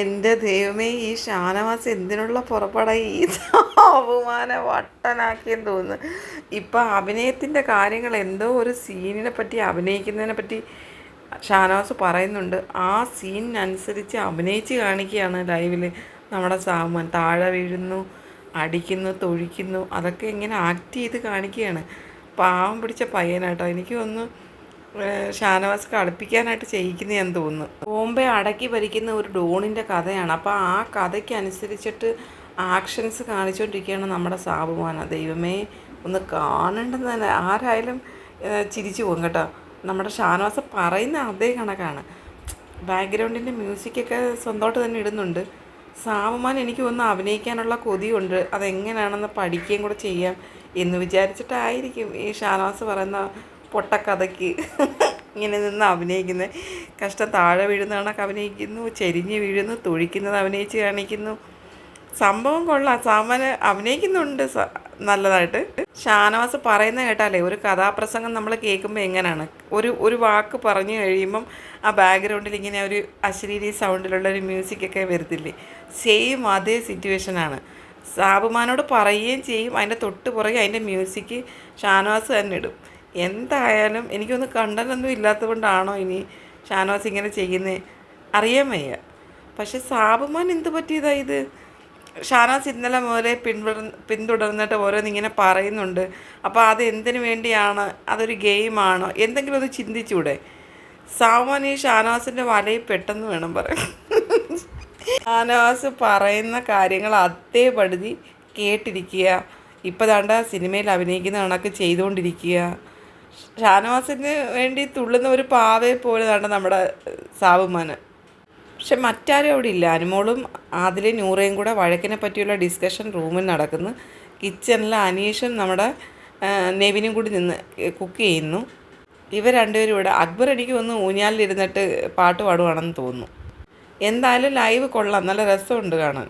എന്റെ ദൈവമേ ഈ ഷാനവാസ് എന്തിനുള്ള പുറപ്പെടായി ഈ അപമാന വട്ടനാക്കിയെന്ന് തോന്നുന്നു. ഇപ്പം അഭിനയത്തിന്റെ കാര്യങ്ങൾ എന്തോ ഒരു സീനിനെ പറ്റി അഭിനയിക്കുന്നതിനെ പറ്റി ഷാനവാസ് പറയുന്നുണ്ട്. ആ സീനിനനുസരിച്ച് അഭിനയിച്ച് കാണിക്കുകയാണ് ലൈവിൽ നമ്മുടെ സാമൻ താഴെ വീഴുന്നു അടിക്കുന്നു തൊഴിക്കുന്നു അതൊക്കെ ഇങ്ങനെ ആക്ട് ചെയ്ത് കാണിക്കുകയാണ്. പാവം പിടിച്ച പയ്യനാട്ടോ. എനിക്ക് തോന്നുന്നു ഷാനവാസ് കളിപ്പിക്കാനായിട്ട് ചെയ്യിക്കുന്നതാന്ന് തോന്നുന്നു. ബോംബെ അടക്കി ഭരിക്കുന്ന ഒരു ഡോണിന്റെ കഥയാണ്. അപ്പോൾ ആ കഥയ്ക്ക് അനുസരിച്ചിട്ട് ആക്ഷൻസ് കാണിച്ചുകൊണ്ടിരിക്കുകയാണ് നമ്മുടെ സാബുമാന ദൈവമേ ഒന്ന് കാണേണ്ടെന്ന് തന്നെ. ആരായാലും ചിരിച്ചു പോകും കേട്ടോ. നമ്മുടെ ഷാനവാസ് പറയുന്ന അതേ കണക്കാണ്. ബാക്ക്ഗ്രൗണ്ടിന്റെ മ്യൂസിക്കൊക്കെ സ്വന്തമായിട്ട് തന്നെ ഇടുന്നുണ്ട്. സാബുമാൻ എനിക്ക് ഒന്ന് അഭിനയിക്കാനുള്ള കൊതിയുണ്ട്. അതെങ്ങനെയാണെന്ന് പഠിക്കുകയും കൂടെ ചെയ്യാം എന്ന് വിചാരിച്ചിട്ടായിരിക്കും ഈ ഷാനവാസ് പറയുന്ന പൊട്ടക്കഥയ്ക്ക് ഇങ്ങനെ നിന്ന് അഭിനയിക്കുന്നത്. കഷ്ടം. താഴെ വീഴുന്ന അഭിനയിക്കുന്നു ചെരിഞ്ഞ് വീഴുന്നു തൊഴിക്കുന്നത് അഭിനയിച്ച് കാണിക്കുന്നു. സംഭവം കൊള്ളാം. സാമാന് അഭിനയിക്കുന്നുണ്ട് നല്ലതായിട്ട്. ഷാനവാസ് പറയുന്ന കേട്ടാലേ ഒരു കഥാപ്രസംഗം നമ്മൾ കേൾക്കുമ്പോൾ എങ്ങനെയാണ് ഒരു ഒരു വാക്ക് പറഞ്ഞു കഴിയുമ്പം ആ ബാക്ക്ഗ്രൗണ്ടിൽ ഇങ്ങനെ ഒരു അശ്ലീലി സൗണ്ടിലുള്ള ഒരു മ്യൂസിക്കൊക്കെ വരത്തില്ലേ? സെയിം അതേ സിറ്റുവേഷനാണ് സാബുമാനോട് പറയുകയും ചെയ്യും. അതിന്റെ തൊട്ട് പുറകെ അതിന്റെ മ്യൂസിക് ഷാനവാസ് തന്നെ ഇടും. എന്തായാലും എനിക്കൊന്ന് കണ്ടനൊന്നും ഇല്ലാത്ത കൊണ്ടാണോ ഇനി ഷാനവാസ് ഇങ്ങനെ ചെയ്യുന്നത് അറിയാൻ വയ്യ. പക്ഷെ സാബുമാൻ എന്ത് പറ്റിയതാ ഇത്? ഷാനാസ് ഇന്നലെ മുതലേ പിന്തുടർ പിന്തുടർന്നിട്ട് ഓരോന്നിങ്ങനെ പറയുന്നുണ്ട്. അപ്പോൾ അത് എന്തിനു വേണ്ടിയാണ്? അതൊരു ഗെയിമാണോ? എന്തെങ്കിലും ഒന്ന് ചിന്തിച്ചൂടെ? സാമാൻ ഈ ഷാനവാസിന്റെ വലയിൽ പെട്ടെന്ന് വേണം പറയാൻ. ഷാനവാസ് പറയുന്ന കാര്യങ്ങൾ അതേപടി കേട്ടിരിക്കുക. ഇപ്പോൾ ദാണ്ട സിനിമയിൽ അഭിനയിക്കുന്ന കണക്ക് ചെയ്തുകൊണ്ടിരിക്കുക. ഷാനവാസിന് വേണ്ടി തുള്ളുന്ന ഒരു പാവയെ പോലെ നടന്ന നമ്മുടെ സാബുമാന്. പക്ഷെ മറ്റാരും അവിടെ ഇല്ല. അനുമോളും ആദിലെ നൂറയും കൂടെ വഴക്കിനെ പറ്റിയുള്ള ഡിസ്കഷൻ റൂമിൽ നടക്കുന്നു. കിച്ചണിൽ അനീഷും നമ്മുടെ നെവിനും കൂടി നിന്ന് കുക്ക് ചെയ്യുന്നു. ഇവർ രണ്ടുപേരും ഇവിടെ. അക്ബർ എനിക്ക് ഒന്ന് ഊഞ്ഞാലിലിരുന്നിട്ട് പാട്ട് പാടുവാണെന്ന് തോന്നുന്നു. എന്തായാലും ലൈവ് കൊള്ളാം. നല്ല രസമുണ്ട് കാണാൻ.